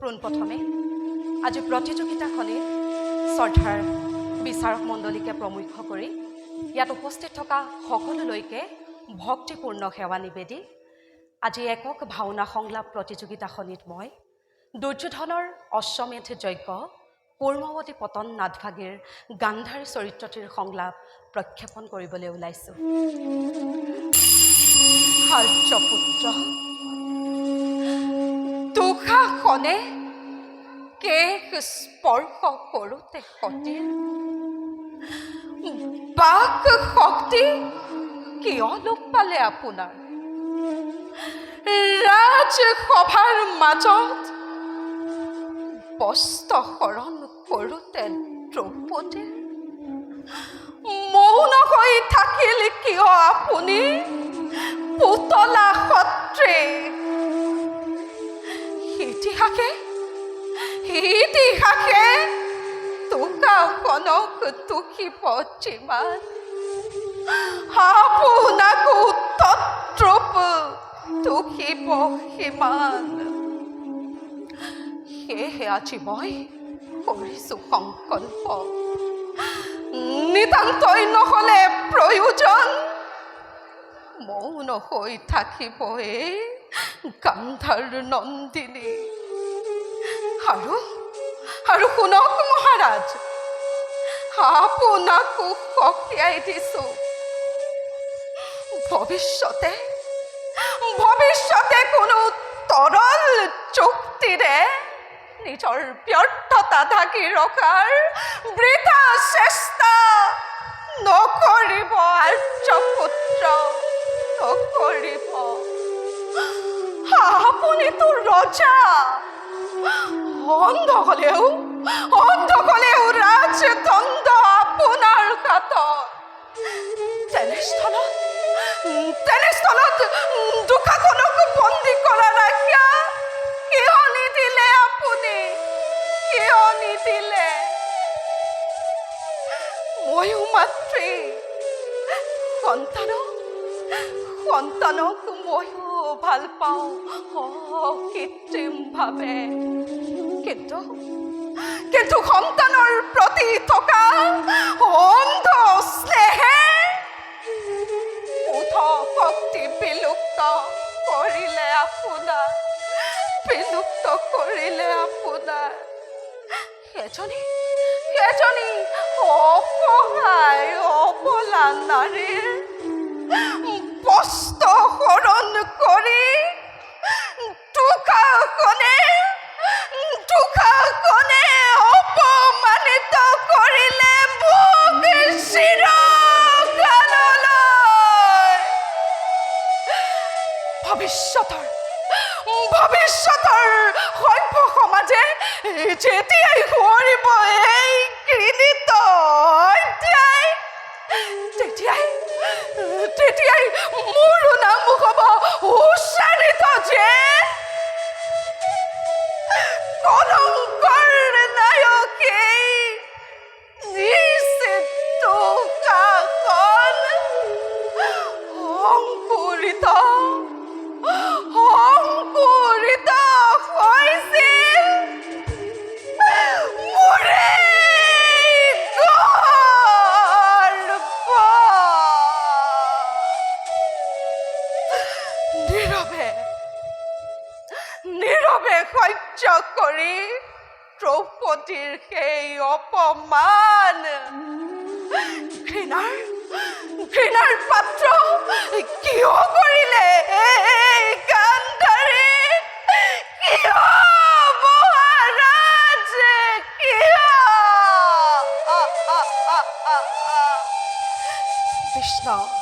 পোনপ্ৰথমে আজি প্ৰতিযোগিতাখনিত শ্ৰদ্ধাৰ বিচাৰক মণ্ডলীকে প্ৰমুখ্য কৰি ইয়াত উপস্থিত থকা সকলোলৈকে ভক্তিপূৰ্ণ সেৱা নিবেদি আজি একক ভাওনা সংলাপ প্ৰতিযোগিতাখনিত মই দুৰ্যোধনৰ অশ্বমেধ যজ্ঞ পূৰ্ণৱতী পতন নাথভাগীৰ গান্ধাৰী চৰিত্ৰটিৰ সংলাপ প্ৰক্ষেপণ কৰিবলৈ ওলাইছোঁ। হাৰ্যপুত্ৰ দুখাখনে কেশ স্পৰ্শ কৰোঁতে সতীৰ বাক শক্তি কিয় লোপ পালে আপোনাৰ? ৰাজসভাৰ মাজত বস্ত্ৰ শৰণ কৰোঁতে দ্ৰৌপদীৰ মৌন হৈ থাকিল কিয় আপুনি? পুতলা সত্ৰে ইতিহাসে ইতিহাসে টোকাখনক দুখিব যিমান আপোনাকো তদ্ৰূপ দুখিব সিমান সেয়েহে আজি মই কৰিছোঁ সংকল্প নিতান্তই নহ'লে প্ৰয়োজন মৌন হৈ থাকিব এই গান্ধাৰ নন্দিনী। আৰু আৰু শুনক মহাৰাজ আপোনাকো সকীয়াই দিছোঁ ভৱিষ্যতে ভৱিষ্যতে কোনো তৰল চুক্তিৰে নিজৰ ব্যৰ্থতা ঢাকি ৰখাৰ বৃথা চেষ্টা নকৰিব আৰ্যপুত্ৰ নকৰিব আপুনিতো ৰজা অন্ধ হলেও অন্ধ হলেও ৰাজদণ্ড আপোনাৰ হাতত তেনেস্থলত দুখাখনক বন্দী কৰা ৰাখিয়া কিয় নিদিলে আপুনি কিয় নিদিলে। ময়ো মাতৃ, সন্তানক সন্তানক ময়ো ভালো পাওঁ, অকৃত্ৰিমভাৱে। কিন্তু কিন্তু সন্তানৰ প্ৰতি থকা অন্ধ স্নেহে উঠ শক্তি বিলুপ্ত কৰিলে আপোনাৰ, বিলুপ্ত কৰিলে আপোনাৰ। এজনী এজনী অসহায় অবলা নাৰীৰ ভৱিষ্যতৰ ভৱিষ্যতৰ সভ্য সমাজে যেতিয়াই সোঁৱৰিব সহ্য কৰি দ্ৰৌপদীৰ সেই অপমান। ঘৃণাৰ ঘৃণাৰ পাত্ৰ কিয় কৰিলে এই গান্ধাৰী কিয়। কৃষ্ণ।